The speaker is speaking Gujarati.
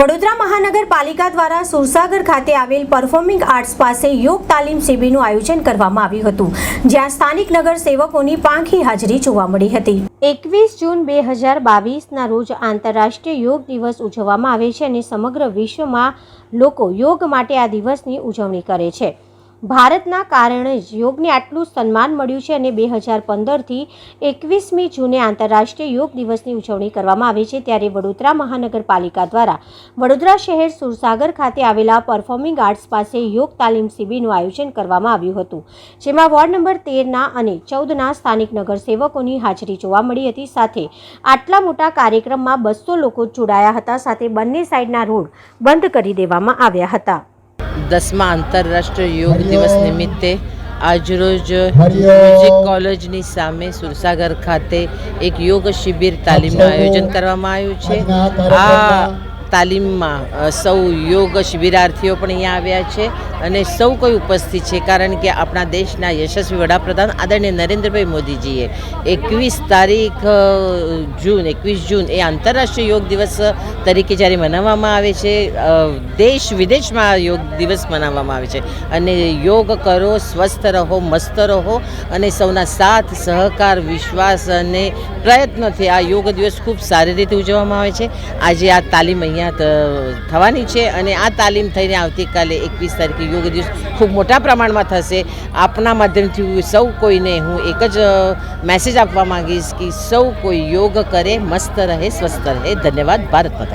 વડોદરા મહાનગરપાલિકા દ્વારા સુરસાગર ખાતે આવેલ પરફોર્મિંગ આર્ટ્સ પાસે યોગ તાલીમ શિબિરનું આયોજન કરવામાં આવ્યું હતું, જ્યાં સ્થાનિક નગર સેવકોની પાંખી હાજરી જોવા મળી હતી. એકવીસ જૂન બે હજાર બાવીસના રોજ આંતરરાષ્ટ્રીય યોગ દિવસ ઉજવવામાં આવે છે અને સમગ્ર વિશ્વમાં લોકો યોગ માટે આ દિવસની ઉજવણી કરે છે. ભારતના કારણે જ યોગને આટલું સન્માન મળ્યું છે અને બે હજાર પંદરથી એકવીસમી જૂને આંતરરાષ્ટ્રીય યોગ દિવસની ઉજવણી કરવામાં આવે છે ત્યારે વડોદરા મહાનગરપાલિકા દ્વારા વડોદરા શહેર સુરસાગર ખાતે આવેલા પરફોર્મિંગ આર્ટ્સ પાસે યોગ તાલીમ શિબિરનું આયોજન કરવામાં આવ્યું હતું, જેમાં વોર્ડ નંબર તેરના અને ચૌદના સ્થાનિક નગરસેવકોની હાજરી જોવા મળી હતી. સાથે આટલા મોટા કાર્યક્રમમાં બસો લોકો જોડાયા હતા. સાથે બંને સાઈડના રોડ બંધ કરી દેવામાં આવ્યા હતા. દસમા આંતરરાષ્ટ્રીય યોગ દિવસ નિમિત્તે આજરોજ મ્યુઝિક કોલેજની સામે સુરસાગર ખાતે એક યોગ શિબિર તાલીમનું આયોજન કરવામાં આવ્યું છે. આ તાલીમમાં સૌ યોગ શિબિરાર્થીઓ પણ અહીંયા આવ્યા છે. અને સૌ કોઈ ઉપસ્થિત છે, કારણ કે આપણા દેશના યશસ્વી વડાપ્રધાન આદરણીય નરેન્દ્રભાઈ મોદીજીએ એકવીસ તારીખ જૂન, એકવીસ જૂન એ આંતરરાષ્ટ્રીય યોગ દિવસ તરીકે જ્યારે મનાવવામાં આવે છે દેશ વિદેશમાં યોગ દિવસ મનાવવામાં આવે છે. અને યોગ કરો, સ્વસ્થ રહો, મસ્ત રહો અને સૌના સાથ, સહકાર, વિશ્વાસ અને પ્રયત્નથી આ યોગ દિવસ ખૂબ સારી રીતે ઉજવવામાં આવે છે. આજે આ તાલીમ અહીંયા થવાની છે અને આ તાલીમ થઈને આવતીકાલે એકવીસ તારીખે યોગ દિવસ ખૂબ મોટા પ્રમાણમાં થશે. આપના માધ્યમથી સૌ કોઈને હું એક જ મેસેજ આપવા માંગીશ કે સૌ કોઈ યોગ કરે, મસ્ત રહે, સ્વસ્થ રહે. ધન્યવાદ, ભારત માતા